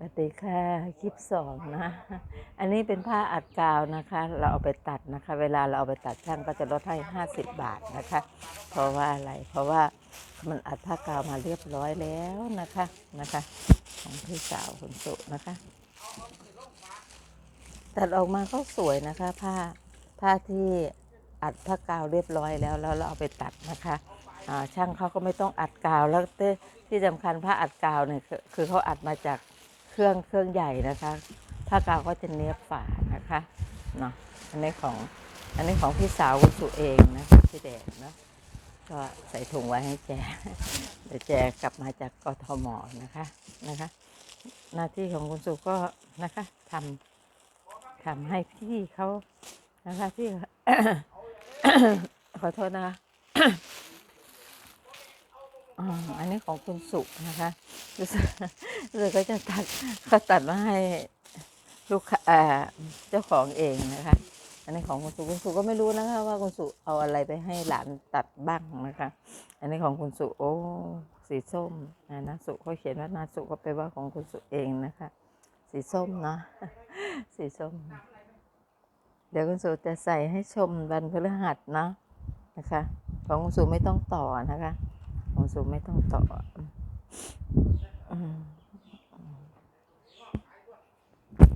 สวัสดีค่ะคลิปสองนะ อันนี้เป็นผ้าอัดกาวนะคะ เราเอาไปตัดนะคะ เวลาเราเอาไปตัดช่างก็จะลดให้ 50 บาทนะคะ เพราะว่าอะไรเพราะว่ามันอัดผ้ากาวมาเรียบร้อยแล้วนะคะนะคะ ของพี่สาวคุณสุนะคะ ตัดออกมาก็สวยนะคะผ้าผ้าที่อัดผ้ากาวเรียบร้อยแล้วแล้วเราเอาไปตัดนะคะช่างเขาก็ไม่ต้องอัดกาวแล้วที่สำคัญผ้าอัดกาวเนี่ยคือเขาอัดมาจาก รื่องเครื่องใหญ่นะคะผ้ากาวก็จะเนียบฝานะคะเนาะอันนี้ของอันนี้ของพี่สาวคุณสุเองนะคะพี่แดงเนาะก็ใส่ถุงไว้ให้แจเดี๋ยวแจกลับมาจากกทมนะคะนะคะ หน้าที่ของคุณสุก็นะคะทำทำให้พี่เขานะคะพี่ขอโทษนะคะ อ๋ออันนี้ของคุณสุนะคะรู้สึกรู้สึกก็จะตัดเขาตัดมาให้ลูกค้าเอ่อเจ้าของเองนะคะ อันนี้ของคุณสุคุณสุก็ไม่รู้นะคะว่าคุณสุเอาอะไรไปให้หลานตัดบ้างนะคะ อันนี้ของคุณสุโอ้สีส้มนะนาสุเขาเขียนว่านาสุก็ไปว่าของคุณสุเองนะคะ สีส้มเนาะสีส้ม เดี๋ยวคุณสุจะใส่ให้ชมวันพฤหัสเนาะนะคะ ของคุณสุไม่ต้องต่อนะคะ ของสุไม่ต้องต่อ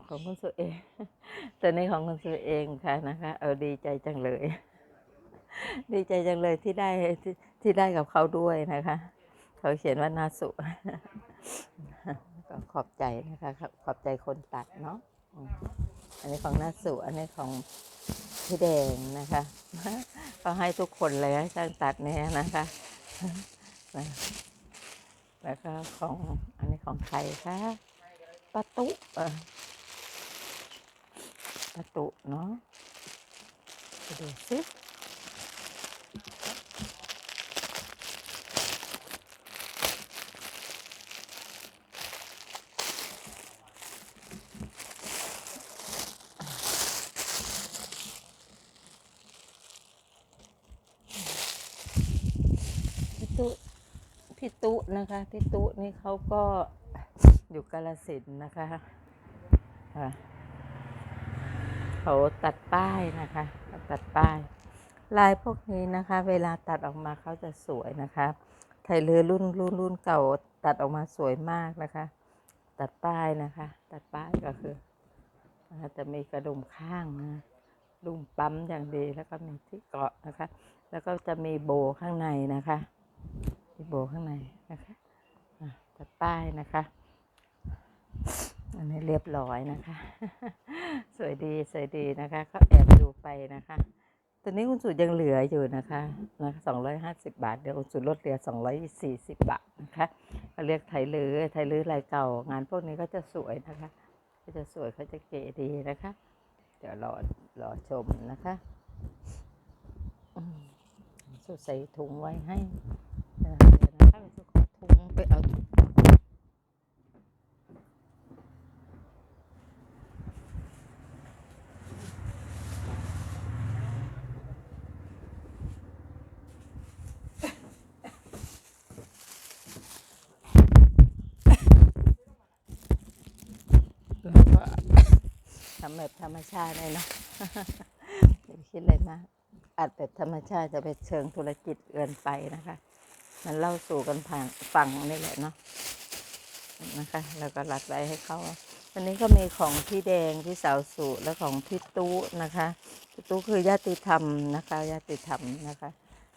ของคุณสุเองแต่ในของคุณสุเองค่ะนะคะ เออดีใจจังเลย ดีใจจังเลยที่ได้ที่ที่ได้กับเขาด้วยนะคะ เขาเขียนว่านาสุก็ขอบใจนะคะ ขอบใจคนตัดเนาะอันนี้ของนาสุอันนี้ของพี่แดงนะคะก็ให้ทุกคนเลยช่างตัดเนี่ยนะคะ นะแล้วก็ของอันนี้ของใครคะปะตุเออปะตุเนาะไปดูสิพี่ตุ พี่ตุนะคะพี่ตุนี่เขาก็อยู่กาลสินนะคะะเขาตัดป้ายนะคะ ตัดป้าย ลายพวกนี้นะคะ เวลาตัดออกมาเขาจะสวยนะคะไทยเรือรุ่นรุ่นรุ่นเก่าตัดออกมาสวยมากนะคะ ตัดป้ายนะคะ ตัดป้ายก็คือะคะจะมีกระดุมข้างนะดุมปั๊มอย่างดีแล้วก็มีที่เกาะนะคะ แล้วก็จะมีโบข้างในนะคะ มีโบข้างในนะคะตัดป้ายนะคะ อันนี้เรียบร้อยนะคะ สวยดีสวยดีนะคะก็แอบดูไปนะคะตอนนี้คุณสุดยังเหลืออยู่นะคะนะสองร้อยห้าสิบาท เดี๋ยวคุณสุดลดเหลือสองร้อยสี่สิบบาทนะคะเขาเรียกไทลือไทลือลายเก่า งานพวกนี้ก็จะสวยนะคะ ก็จะสวยเขาจะเก๋ดีนะคะ เดี๋ยวรอรอชมนะคะสุดใส่ถุงไว้ให้ นะคะสุดขอถุงไปเอาถุงแล้วก็ทำแบบธรรมชาติเลยเนาะอย่าคิดอะไรมาอัดแบบธรรมชาติจะไปเชิงธุรกิจเกินไปนะคะ มันเล่าสู่กันผ่านฟังนี่แหละเนาะนะคะ แล้วก็รัดไว้ให้เขาวันนี้ก็มีของพี่แดงพี่สาวสุและของพี่ตู้นะคะพี่ตู้คือญาติธรรมนะคะญาติธรรมนะคะ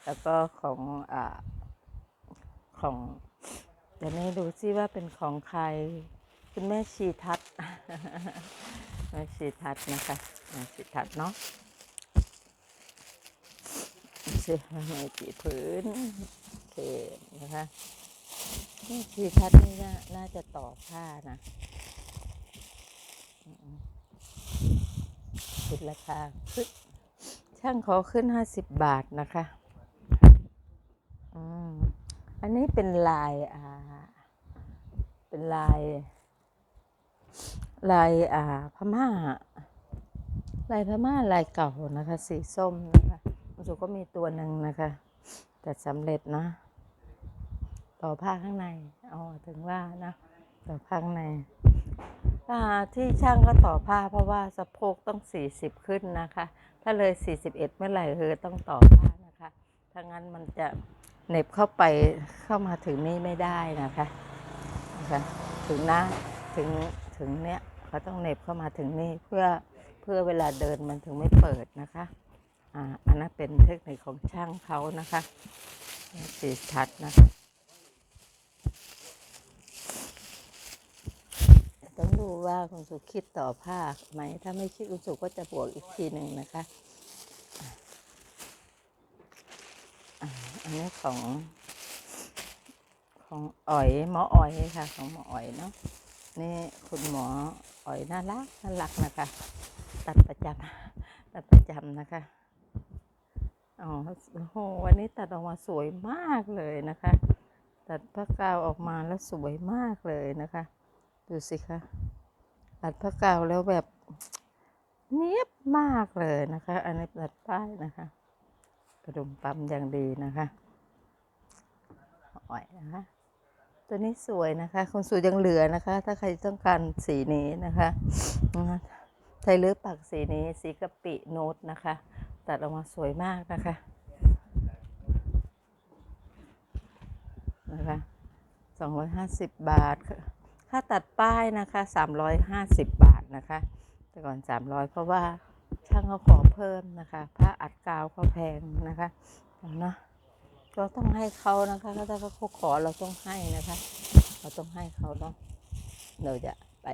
แล้วก็ของอ่าของเดี๋ยวนี้ดูซิว่าเป็นของใครคุณแม่ชีทัศน์แม่ชีทัศน์นะคะแม่ชีทัศน์เนาะเชื่อแม่กี่พื้น เคนะคะแม่ชีทัศน์นี่น่าน่าจะต่อผ้านะอืมคิดราคาขึ้นช่างขอขึ้นห้าสิบบาทนะคะอันนี้เป็นลายอ่า เป็นลาย ลายอ่าพม่า ลายพม่าลายเก่านะคะ สีส้มนะคะคุณสุก็มีตัวหนึ่งนะคะ แต่สำเร็จนะ ต่อผ้าข้างในอ๋อถึงว่านะต่อผ้าข้างในอ่าที่ช่างก็ต่อผ้าเพราะว่าสะโพกต้อง 40 ขึ้นนะคะ ถ้าเลย 41 เมื่อไหร่คือต้องต่อผ้านะคะถ้างั้นมันจะเน็บเข้าไปเข้ามาถึงนี่ไม่ได้นะคะนะคะถึงหน้าถึงถึงเนี้ยเขาต้องเน็บเข้ามาถึงนี่เพื่อเพื่อเวลาเดินมันถึงไม่เปิดนะคะอ่าอันนั้นเป็นเทคนิคของช่างเขานะคะสีชัดนะคะ ต้องดู ว่าคุณสุคิดต่อผ้าไหม ถ้าไม่คิดคุณสุก็จะบวกอีกทีหนึ่งนะคะ อันนี้ของ ของอ๋อยหมออ๋อยค่ะ ของหมออ๋อยเนาะ นี่คุณหมออ๋อยน่ารักน่ารักนะคะ ตัดประจำตัดประจำนะคะอ๋อโอ้โหวันนี้ตัดออกมาสวยมากเลยนะคะ ตัดผ้ากาวออกมาแล้วสวยมากเลยนะคะ ดูสิคะตัดผ้ากาวแล้วแบบเนียบมากเลยนะคะ อันนี้ตัดป้ายนะคะกระดุมปั๊มอย่างดีนะคะอ่อยนะคะตัวนี้สวยนะคะคนสวยยังเหลือนะคะ ถ้าใครต้องการสีนี้นะคะไทยเลือกปักสีนี้สีกะปิโน้ตนะคะ ตัดออกมาสวยมากนะคะนะคะ250บบาทค่าตัดป้ายนะคะ350 บาทนะคะ แต่ก่อน 300 เพราะว่าช่างเขาขอเพิ่มนะคะผ้าอัดกาวเขาแพงนะคะเนาะเราต้องให้เขานะคะถ้าเขาขอเราต้องให้นะคะ เราต้องให้เขาเนาะเราจะไป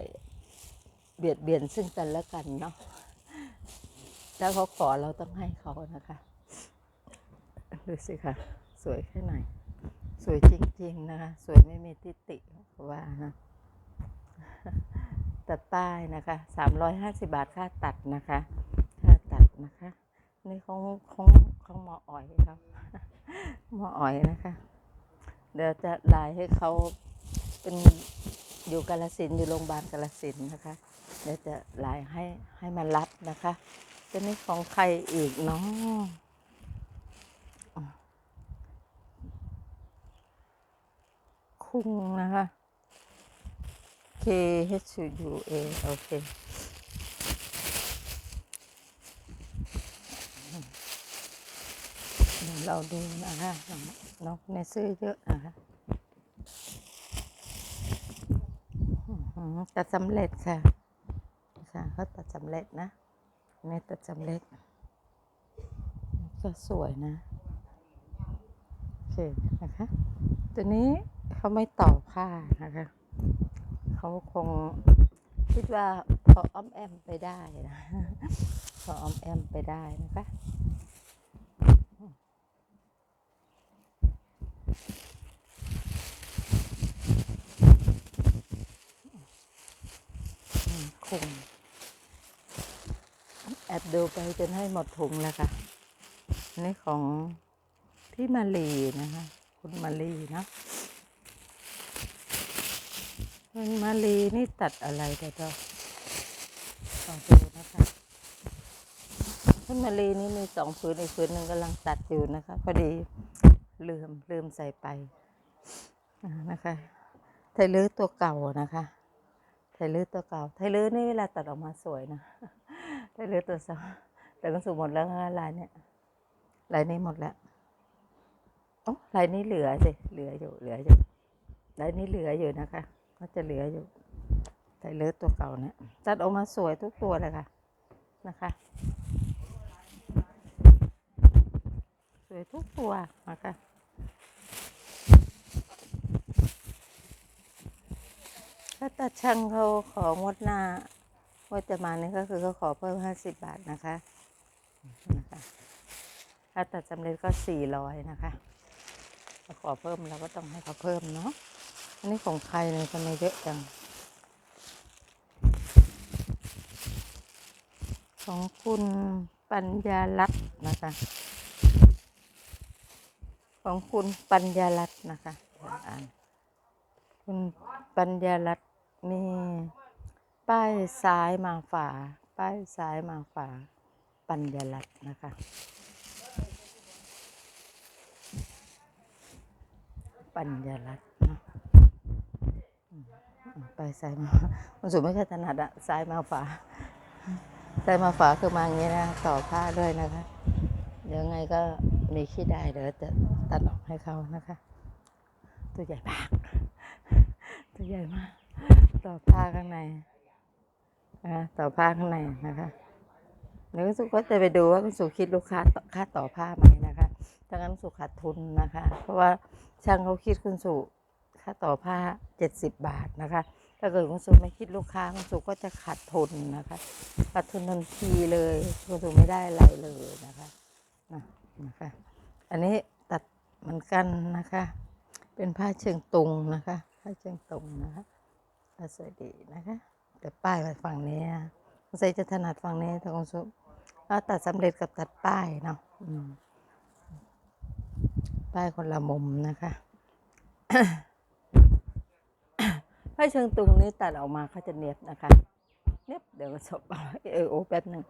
เบียดเบียนซึ่งกันและกันเนาะถ้าเขาขอเราต้องให้เขานะคะดูสิค่ะ สวยแค่ไหน สวยจริง ๆ นะคะ สวยไม่มีทิฏฐิเขาว่านะ ตัดป้ายนะคะ350บาทค่าตัดนะคะ ค่าตัดนะคะ นี่ของของของหมออ๋อยครับหมออ๋อยนะคะ เดี๋ยวจะไลน์ให้เขาเป็นอยู่กาลสินอยู่โรงพยาบาลกาลสินนะคะ เดี๋ยวจะไลน์ให้ให้มารับนะคะจะนี่ของใครอีกเนาะคุงนะคะ K H U A โอเคเดี๋ยวเราดูนะคะน้องในซื้อเยอะนะคะหือตัดสำเร็จค่ะ ค่ะเขาตัดสำเร็จนะนี่ตัดสำเร็จ ก็สวยนะ โอเคนะคะ ตัวนี้เขาไม่ต่อผ้านะคะ เขาคงคิดว่าพออ้อมแอมไปได้นะพออ้อมแอมไปได้นะคะคงแอบดูไปจนให้หมดถุงแล้วค่ะนี่ของพี่มาลีนะคะ คุณมาลีนะ คุณมาลีนี่ตัดอะไรเดี๋ยวเราลองดูนนะคะคุณมาลีนี่มีสองผืนอีกผืนหนึ่งกำลังตัดอยู่นะคะ พอดีลืมลืมใส่ไปนะคะไทยลื้อตัวเก่านะคะไทยลื้อตัวเก่าไทยลื้อนี่เวลาตัดออกมาสวยนะไทยลื้อตัวสองแต่ก็สูงหมดแล้วนะลายเนี่ยลายนี้หมดแล้วโอ้ลายนี้เหลือสิเหลืออยู่เหลืออยู่ลายนี้เหลืออยู่นะคะ ก็จะเหลืออยู่ไทยลื้อตัวเก่าเนี่ยตัดออกมาสวยทุกตัวเลยค่ะนะคะ สวยทุกตัวนะคะถ้าตัดช่างเขาของดหน้าว่าจะมาเนี่ยก็คือเขาขอเพิ่มห้าสิบบาทนะคะนะคะถ้าตัดสำเร็จก็สี่ร้อยนะคะขอเพิ่มเราก็ต้องให้เขาเพิ่มเนาะ อันนี้ของใครเนี่ยทำไมเยอะจัง ของคุณปัญญาลัตน์นะคะ ของคุณปัญญาลัตน์นะคะอ่านคุณปัญญาลัตน์มีป้ายซ้ายมาฝา ป้ายซ้ายมาฝา ปัญญาลัตน์นะคะปัญญาลัตน์นะ ไปซ้ายมาคุณสุไม่ค่อยถนัดอะซ้ายมาฝาซ้ายมาฝาคือมาอย่างนี้นะต่อผ้าด้วยนะคะเดี๋ยวไงก็มีขี้ได้เดี๋ยวจะตัดออกให้เขานะคะ ตัวใหญ่มาก ตัวใหญ่มาก ต่อผ้าข้างในนะคะต่อผ้าข้างในนะคะเดี๋ยวคุณสุก็จะไปดูว่าคุณสุคิดลูกค้าค่าต่อผ้าไหมนะคะถ้างั้นสุขาดทุนนะคะ เพราะว่าช่างเขาคิดคุณสุ ค่าต่อผ้าเจ็ดสิบบาทนะคะ ถ้าเกิดคุณสุไม่คิดลูกค้าคุณสุก็จะขาดทุนนะคะขาดทุนทันทีเลยคุณสุไม่ได้อะไรเลยนะคะนะนะคะ อันนี้ตัดเหมือนกันนะคะ เป็นผ้าเชิงตุงนะคะ ผ้าเชิงตุงนะคะผ้าสวยดีนะคะ แต่ป้ายไว้ฝั่งนี้นะสงสัยจะถนัดฝั่งนี้แต่คุณสุก็ตัดสำเร็จกับตัดป้ายเนาะป้ายคนละมุมนะคะ ถ้าเชิงตุงนี้ตัดออกมาเขาจะเนียบนะคะ เนียบเดี๋ยวก็จบเออโอแป๊บหนึ่ง